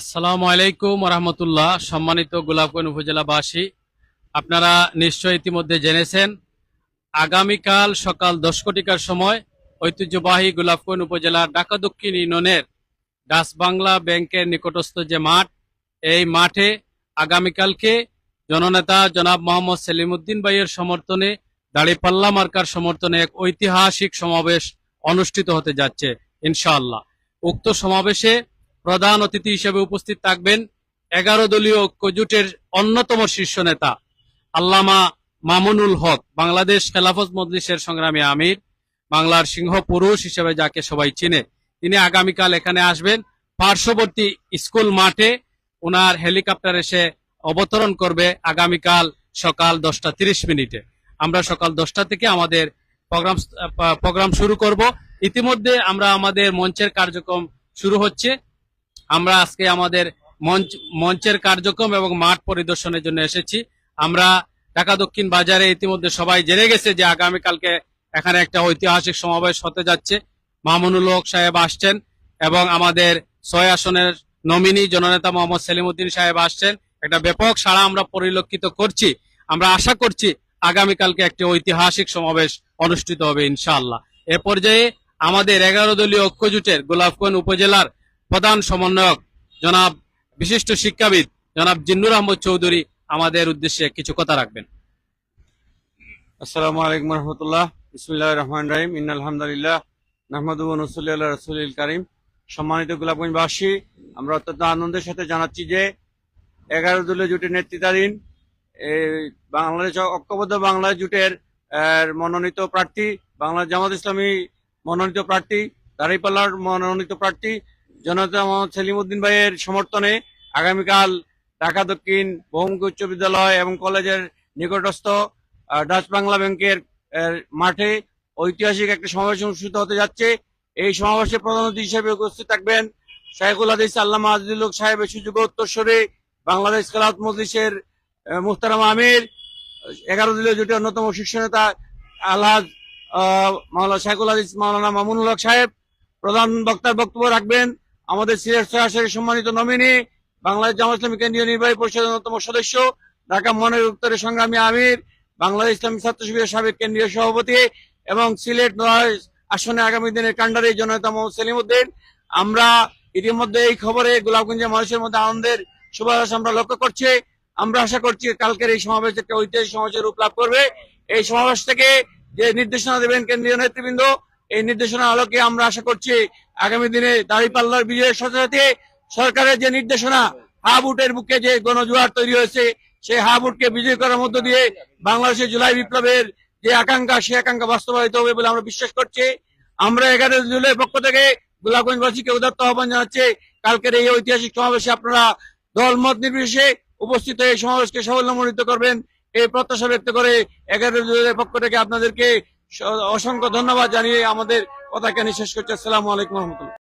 আসসালামু আলাইকুম রহমতুল্লাহ সম্মানিত গোলাপগঞ্জ উপজেলাবাসী। আপনারা নিশ্চয় ইতিমধ্যে জেনেছেন, আগামীকাল সকাল দশ কোটিকার সময় ঐতিহ্যবাহী গোলাপগঞ্জ উপজেলার ঢাকা দক্ষিণ ইউনিয়নের ডাস বাংলা ব্যাংকের নিকটস্থ যে মাঠ, এই মাঠে আগামীকালকে জননেতা জনাব মোহাম্মদ সেলিমউদ্দিন ভাইয়ের সমর্থনে দাড়িপাল্লা মার্কার সমর্থনে এক ঐতিহাসিক সমাবেশ অনুষ্ঠিত হতে যাচ্ছে, ইনশাআল্লাহ। উক্ত সমাবেশে প্রধান অতিথি হিসেবে উপস্থিত থাকবেন এগারো দলীয় ঐক্য জোটের অন্যতম শীর্ষ নেতা, আল্লামা মামুনুল হক, বাংলাদেশ খেলাফত মজলিসের সংগ্রামী আমির, বাংলার সিংহ পুরুষ হিসেবে যাকে সবাই চিনে। তিনি আগামীকাল এখানে আসবেন। পার্শ্ববর্তী স্কুল মাঠে ওনার হেলিকপ্টার এসে অবতরণ করবে আগামীকাল সকাল দশটা তিরিশ মিনিটে। আমরা সকাল দশটা থেকে আমাদের প্রোগ্রাম প্রোগ্রাম শুরু করব। ইতিমধ্যে আমরা আমাদের মঞ্চের কার্যক্রম শুরু হচ্ছে। আমরা আজকে আমাদের মঞ্চ, মঞ্চের কার্যক্রম এবং মাঠ পরিদর্শনের জন্য এসেছি। আমরা ঢাকা দক্ষিণ বাজারে ইতিমধ্যে সবাই জেনে গেছে যে আগামীকালকে এখানে একটা ঐতিহাসিক সমাবেশ হতে যাচ্ছে। মামুনুল হক সাহেব আসছেন এবং আমাদের ছয় আসনের নমিনি জননেতা মোহাম্মদ সেলিমউদ্দিন সাহেব আসছেন। একটা ব্যাপক সাড়া আমরা পরিলক্ষিত করছি। আমরা আশা করছি আগামীকালকে একটি ঐতিহাসিক সমাবেশ অনুষ্ঠিত হবে ইনশাআল্লাহ। এ পর্যায়ে আমাদের এগারো দলীয় ঐক্যজোটের গোলাপগঞ্জ উপজেলার প্রধান সমন্বয়ক জনাব বিশিষ্ট শিক্ষাবিদ জনাব জিন্নুর আহমদ চৌধুরী আমাদের উদ্দেশ্যে কিছু কথা রাখবেন। আসসালামু আলাইকুম রহমতুল্লাহ। বিসমুল্লাহ রহমান রাহিম। ইন আলহামদুলিল্লাহ নাহমাদু নসুল্লাহ রসুল করিম। সম্মানিত গোলাপগঞ্জবাসী, আমরা অত্যন্ত আনন্দের সাথে জানাচ্ছি যে এগারো দলীয় জোটের নেতৃত্বাধীন বাংলাদেশ ঐক্যবদ্ধ বাংলা জোটের মনোনীত প্রার্থী বাংলা জামাত ইসলামী মনোনীত প্রার্থী, দাঁড়িপাল্লার মনোনীত প্রার্থী জনতা মোহাম্মদ সেলিম উদ্দিন ভাইয়ের সমর্থনে আগামীকাল ঢাকা দক্ষিণ বহুমুখী উচ্চ বিদ্যালয় এবং কলেজের নিকটস্থ ডাচ বাংলা ব্যাংকের মাঠে ঐতিহাসিক একটা সমাবেশ অনুষ্ঠিত হতে যাচ্ছে। এই সমাবেশে প্রধান অতিথি হিসেবে উপস্থিত থাকবেন শাইখুল হাদিস আল্লামা আজিজুল হক সাহেবের সুযোগ উত্তরস্বরে বাংলাদেশ খেলাত মজলিসের আহ, মুহতারাম আমির এগারো দলীয় জোটের অন্যতম শীর্ষ নেতা আলহাজ মাওলানা শাইখুল হাদিস মাওলানা মামুনুল হক সাহেব। প্রধান বক্তার বক্তব্য রাখবেন আমাদের সিলেট আসনের সম্মানিত নমিনি বাংলাদেশ জামাত ইসলামী কেন্দ্রীয় নির্বাহী পরিষদের অন্যতম সদস্য, ঢাকা মনের উত্তরের সংগ্রামী আমির, বাংলাদেশ ইসলামী ছাত্র শিবিরের সাবেক কেন্দ্রীয় সভাপতি এবং সিলেট আসনে আগামী দিনের কান্ডারি জনতা মোহাম্মদ সেলিম উদ্দিন আমরা ইতিমধ্যে এই খবরে গোলাপগঞ্জের মানুষের মধ্যে আনন্দের শুভাবাস আমরা লক্ষ্য করছি। আমরা আশা করছি কালকের এই সমাবেশ একটা ঐতিহাসিক সমাবেশের রূপ লাভ করবে। এই সমাবেশ থেকে যে নির্দেশনা দেবেন কেন্দ্রীয় নেতৃবৃন্দ এই নির্দেশনা আলোকে আমরা আশা করছি আগামী দিনে দাঁড়িপাল্লার বিজয়ের সাথে সাথে সরকারের যে নির্দেশনা হাবুটের বুকে যে গণজোয়ার তৈরি হয়েছে, সেই হাবুটকে বিজয় করার মধ্য দিয়ে বাংলাদেশের জুলাই বিপ্লবের যে আকাঙ্ক্ষা, সেই আকাঙ্ক্ষা বাস্তবায়িত হবে বলে আমরা বিশ্বাস করছি। আমরা এগারো জুলাই পক্ষ থেকে গোলাপগঞ্জবাসীকে উদাত্ত আহ্বান জানাচ্ছি, কালকের এই ঐতিহাসিক সমাবেশে আপনারা দল মত নির্বিশেষে উপস্থিত এই সমাবেশকে সাফল্যমণ্ডিত করবেন। এই প্রত্যাশা ব্যক্ত করে এগারো জুলাই পক্ষ থেকে আপনাদেরকে অসংখ্য ধন্যবাদ জানিয়ে আমাদের কথা কেন শেষ করছে। আসসালামু আলাইকুম রহমতুল্লাহ।